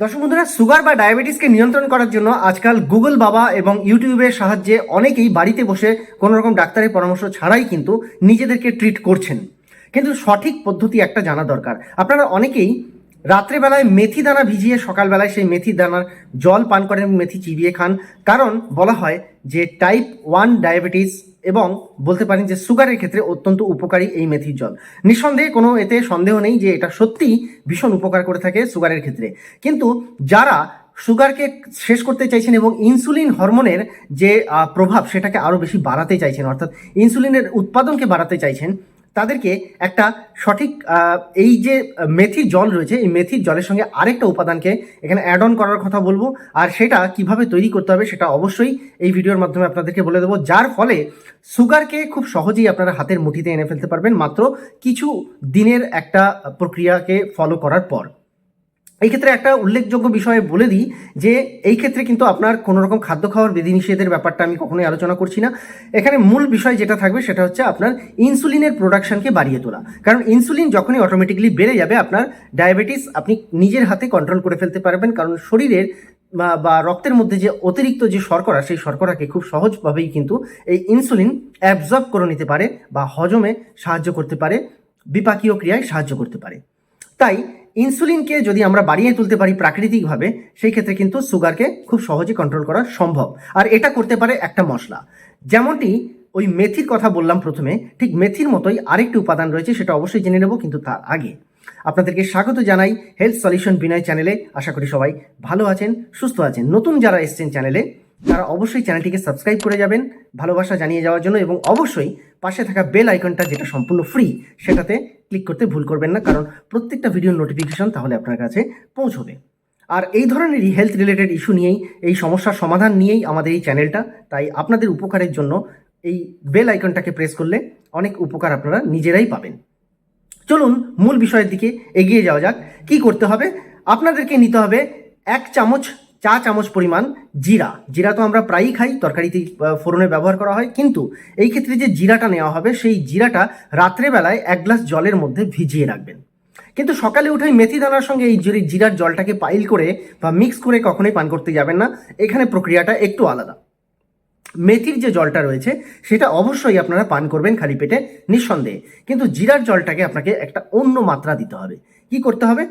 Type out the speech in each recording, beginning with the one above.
দর্শক বন্ধুরা, সুগার বা ডায়াবেটিসকে নিয়ন্ত্রণ করার জন্য আজকাল গুগল বাবা এবং ইউটিউবের সাহায্যে অনেকেই বাড়িতে বসে কোনো রকম ডাক্তারের পরামর্শ ছাড়াই কিন্তু নিজেদেরকে ট্রিট করছেন। কিন্তু সঠিক পদ্ধতি একটা জানা দরকার। আপনারা অনেকেই রাত্রেবেলায় মেথি দানা ভিজিয়ে সকালবেলায় সেই মেথি দানার জল পান করেন মেথি চিবিয়ে খান। কারণ বলা হয় যে টাইপ ওয়ান ডায়াবেটিস এবং বলতে পারেন যে সুগারের ক্ষেত্রে অত্যন্ত উপকারী এই মেথির জল। নিঃসন্দেহে কোনো এতে সন্দেহ নেই যে এটা সত্যিই ভীষণ উপকার করে থাকে সুগারের ক্ষেত্রে। কিন্তু যারা সুগারকে শেষ করতে চাইছেন এবং ইনসুলিন হরমোনের যে প্রভাব সেটাকে আরও বেশি বাড়াতে চাইছেন, অর্থাৎ ইনসুলিনের উৎপাদনকে বাড়াতে চাইছেন তাদেরকে একটা সঠিক এই যে মেথির জল রয়েছে, এই মেথির জলের সঙ্গে আরেকটা উপাদানকে এখানে অ্যাড অন করার কথা বলব। আর সেটা কীভাবে তৈরি করতে হবে সেটা অবশ্যই এই ভিডিওর মাধ্যমে আপনাদেরকে বলে দেবো। যার ফলে সুগারকে খুব সহজেই আপনারা হাতের মুঠিতে এনে ফেলতে পারবেন মাত্র কিছু দিনের একটা প্রক্রিয়াকে ফলো করার পর। এই ক্ষেত্রে একটা উল্লেখযোগ্য বিষয়ে বলে দিই যে এই ক্ষেত্রে কিন্তু আপনার কোনো রকম খাদ্য খাওয়ার বিধিনিষেধের ব্যাপারটা আমি কখনোই আলোচনা করছি না। এখানে মূল বিষয় যেটা থাকবে সেটা হচ্ছে আপনার ইনসুলিনের প্রোডাকশনকে বাড়িয়ে তোলা। কারণ ইনসুলিন যখনই অটোমেটিক্যালি বেড়ে যাবে, আপনার ডায়াবেটিস আপনি নিজের হাতে কন্ট্রোল করে ফেলতে পারবেন। কারণ শরীরের বা বা রক্তের মধ্যে যে অতিরিক্ত যে শর্করা, সেই শর্করাকে খুব সহজভাবেই কিন্তু এই ইনসুলিন অ্যাবজর্ব করে নিতে পারে বা হজমে সাহায্য করতে পারে, বিপাকীয় ক্রিয়ায় সাহায্য করতে পারে। তাই ইনসুলিনকে যদি আমরা বাড়িয়ে তুলতে পারি প্রাকৃতিকভাবে, সেই ক্ষেত্রে কিন্তু সুগারকে খুব সহজে কন্ট্রোল করা সম্ভব। আর এটা করতে পারে একটা মশলা। যেমনটি ওই মেথির কথা বললাম প্রথমে, ঠিক মেথির মতোই আরেকটি উপাদান রয়েছে, সেটা অবশ্যই জেনে নেব কিন্তু তার আগে। আপনাদেরকে স্বাগত জানাই হেলথ সলিউশন বিনয় চ্যানেলে আশা করি সবাই ভালো আছেন, সুস্থ আছেন। নতুন যারা এসছেন চ্যানেলে তারা অবশ্যই চ্যানেলটিকে সাবস্ক্রাইব করে যাবেন ভালোবাসা জানিয়ে যাওয়ার জন্য এবং অবশ্যই পাশে থাকা বেল আইকনটা যেটা সম্পূর্ণ ফ্রি সেটাতে ক্লিক করতে ভুল করবেন না, কারণ প্রত্যেকটা ভিডিওর নোটিফিকেশন তাহলে আপনার কাছে পৌঁছবে। আর এই ধরনেরই হেলথ রিলেটেড ইস্যু নিয়েই, এই সমস্যার সমাধান নিয়েই আমাদের এই চ্যানেলটা তাই আপনাদের উপকারের জন্য এই বেল আইকনটাকে প্রেস করলে অনেক উপকার আপনারা নিজেরাই পাবেন। চলুন মূল বিষয়ের দিকে এগিয়ে যাওয়া যাক, কি করতে হবে? আপনাদেরকে নিতে হবে এক চামচ চা চামচ পরিমাণ জিরা। জিরা তো আমরা প্রায়ই খাই তরকারিতে ফোড়নে ব্যবহার করা হয়। কিন্তু এই ক্ষেত্রে যে জিরাটা নেওয়া হবে, সেই জিরাটা রাত্রেবেলায় এক গ্লাস জলের মধ্যে ভিজিয়ে রাখবেন। কিন্তু সকালে উঠে মেথি দানার সঙ্গে এই জিরে- জিরার জলটাকে পাইল করে বা মিক্স করে কখনোই পান করতে যাবেন না। এখানে প্রক্রিয়াটা একটু আলাদা। মেথির যে জলটা রয়েছে, সেটা অবশ্যই আপনারা পান করবেন খালি পেটে, নিঃসন্দেহে। কিন্তু জিরার জলটাকে আপনাকে একটা অন্য মাত্রা দিতে হবে। কি করতে হবে?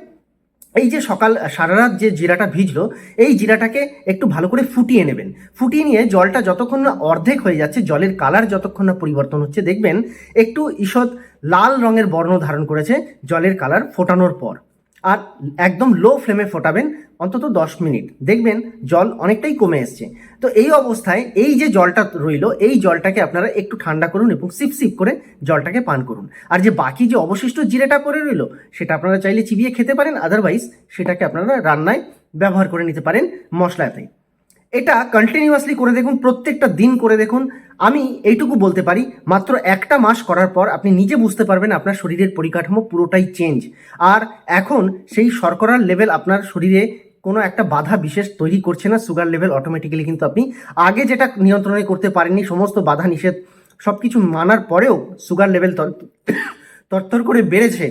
এই যে সকাল সারা রাত যে জিরাটা ভিজলো, এই জিরাটাকে একটু ভালো করে ফুটিয়ে নেবেন। ফুটিয়ে নিয়ে জলটা যতক্ষণ না অর্ধেক হয়ে যাচ্ছে, জলের কালার যতক্ষণ না পরিবর্তন হচ্ছে, দেখবেন একটু ঈষৎ লাল রঙের বর্ণ ধারণ করেছে জলের কালার ফোটানোর পর। আর একদম লো ফ্লেমে ফোটাবেন অন্তত দশ মিনিট। দেখবেন জল অনেকটাই কমে এসছে। তো এই অবস্থায় এই যে জলটা রইল, এই জলটাকে আপনারা একটু ঠান্ডা করুন এবং সিপ সিপ করে জলটাকে পান করুন। আর যে বাকি যে অবশিষ্ট জিরেটা পড়ে রইল, সেটা আপনারা চাইলে চিবিয়ে খেতে পারেন আদারওয়াইজ সেটাকে আপনারা রান্নায় ব্যবহার করে নিতে পারেন মশলাতে এটা কন্টিনিউয়াসলি করে দেখুন, প্রত্যেকটা দিন করে দেখুন। আমি এইটুকু বলতে পারি, মাত্র একটা মাস করার পর আপনি নিজে বুঝতে পারবেন আপনার শরীরের পরিকাঠামো পুরোটাই চেঞ্জ আর এখন সেই শর্করার লেভেল আপনার শরীরে কোনো একটা বাধা বিশেষ তৈরি করছে না সুগার লেভেল অটোমেটিক্যালি কিন্তু আপনি আগে যেটা নিয়ন্ত্রণে করতে পারেননি, সমস্ত বাধা নিষেধ সব কিছু মানার পরেও সুগার লেভেল তরতর করে বেড়েছে,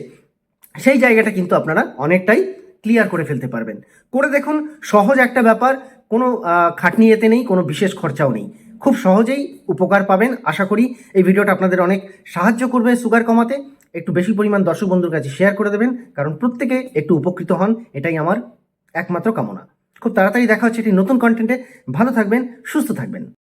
সেই জায়গাটা কিন্তু আপনারা অনেকটাই ক্লিয়ার করে ফেলতে পারবেন। করে দেখুন, সহজ একটা ব্যাপার কোনো খাটনি এতে নেই, কোনো বিশেষ খরচাও নেই। খুব সহজেই উপকার পাবেন, আশা করি এই ভিডিওটা আপনাদের অনেক সাহায্য করবে সুগার কমাতে। একটু বেশি পরিমাণ দর্শক বন্ধুর কাছে শেয়ার করে দেবেন, কারণ প্রত্যেকে একটু উপকৃত হন, এটাই আমার একমাত্র কামনা। খুব তাড়াতাড়ি দেখা হচ্ছে একটি নতুন কন্টেন্টে ভালো থাকবেন, সুস্থ থাকবেন।